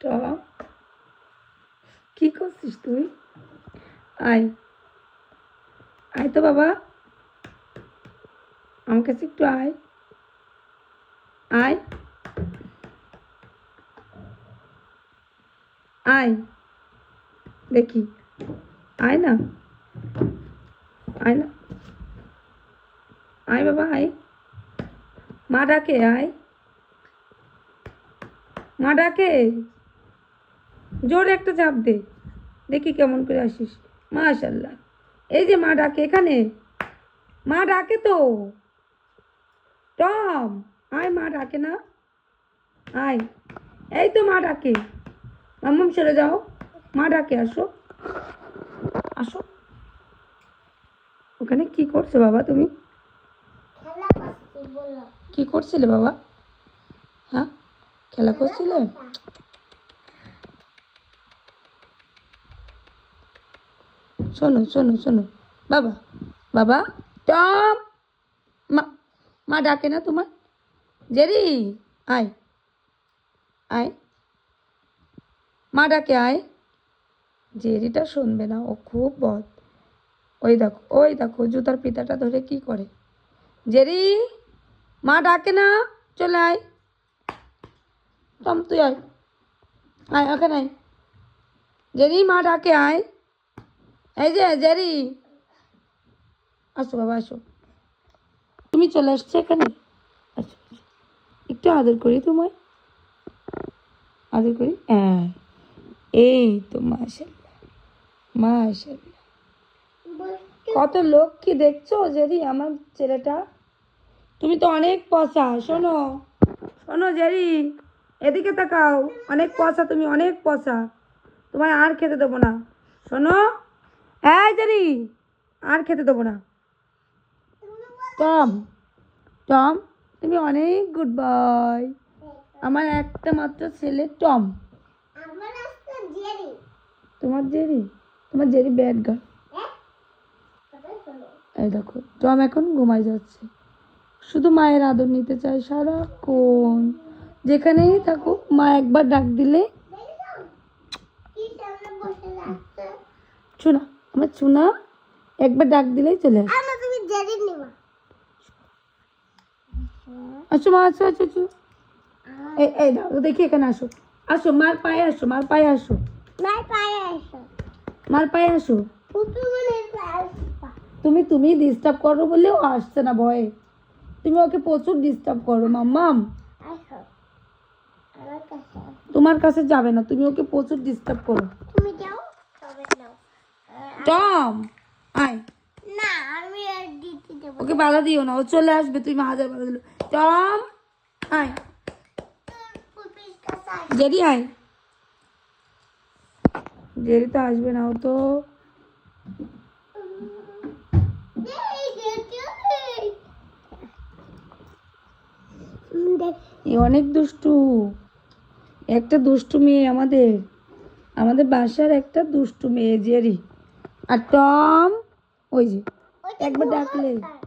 Tom কি করছিস তুই? আয়। আয় তো বাবা। আমার কাছে একটু আয়। আয়। আয়। দেখি। আয় না। আয় না। আয় বাবা, আয়। মা ডাকে, আয়। মা ডাকে। জোরে একটা চাপ দে। দেখি কেমন করে আসিস। মাশাল্লাহ এই যে মা ডাকে এখানে। মা ডাকে তো। টম আয় মা ডাকে না। আয়। এই তো মা ডাকে। মাম্মাম সরে যাও। মা ডাকে আসো। আসো। ওখানে কি করছ বাবা তুমি? কি করছিলে বাবা? হ্যাঁ? খেলা করছিলে? শোনো শোনো শোনো। বাবা বাবা, টম! মা মা ডাকে না তোমার? জেরি, আয় আয়। মা ডাকে, আয়। জেরিটা শুনবে না, ও খুব বদ। ওই দেখো ওই দেখো, জুতার পিতাটা ধরে কি করে? জেরি, মা ডাকে না, চলে আয়। টম, তুই আয়। আয় ওখানে আয়। জেরি, মা ডাকে, আয়। এই যে, জেরি। আসো বাবা, আসো। তুমি চলে আসছো এখানে? আসো। একটু আদর করি তোমায়। আদর করি? হ্যাঁ। এই তো মাশাল্লাহ মাশাল্লাহ কত লোক কি দেখছ, জেরি, আমার ছেলেটা? তুমি তো অনেক পচা, শোনো। শোনো, জেরি, এদিকে তাকাও। অনেক পচা, তুমি অনেক পচা। তোমায় আর খেতে দেবো না। শোনো। হ্যাঁ জেরি আর খেতে দেবো না। টম টম, তুমি অনেক গুড বয় আমার একটা মাত্র ছেলে, টম। তোমার জেরি? তোমার জেরি ব্যাড গার্ল শোনো এই দেখো, টম এখন ঘুমাই যাচ্ছে। শুধু মায়ের আদর নিতে চায় সারাক্ষণ। যেখানেই থাকুক, মা একবার ডাক দিলে দেখো আমার চুনা একবার ডাক দিলেই চলে আসে। আসো মা আসো আসো আসো। এই এই দাও দেখি এখানে আসো। আসো মার পায়ে আসো মার পায়ে আসো। নাই পায়ে এসো মার পায়ে আসো। তুমি তুমি ডিস্টার্ব করো বলে ও আসছে না ভয়ে। তুমি ওকে প্রচুর ডিস্টার্ব করো মাম্মাম। আসো। আসো। তোমার কাছে যাবে না তুমি ওকে প্রচুর ডিস্টার্ব করো। তুমি যাও। টম আয়। না আমি আর দিতে দেবো ওকে বাধা দিও না ও চলে আসবে তুমি হাজার বাধা দিল। টম আয়। জেরি আয়। জেরি তো আসবে না ও তো। অনেক দুষ্টু। একটা দুষ্টু মেয়ে আমাদের। আমাদের বাসার একটা দুষ্টু মেয়ে জেরি। আর টম ওই যে ওইটা একবার ঘুমাও ডাকলে তাই।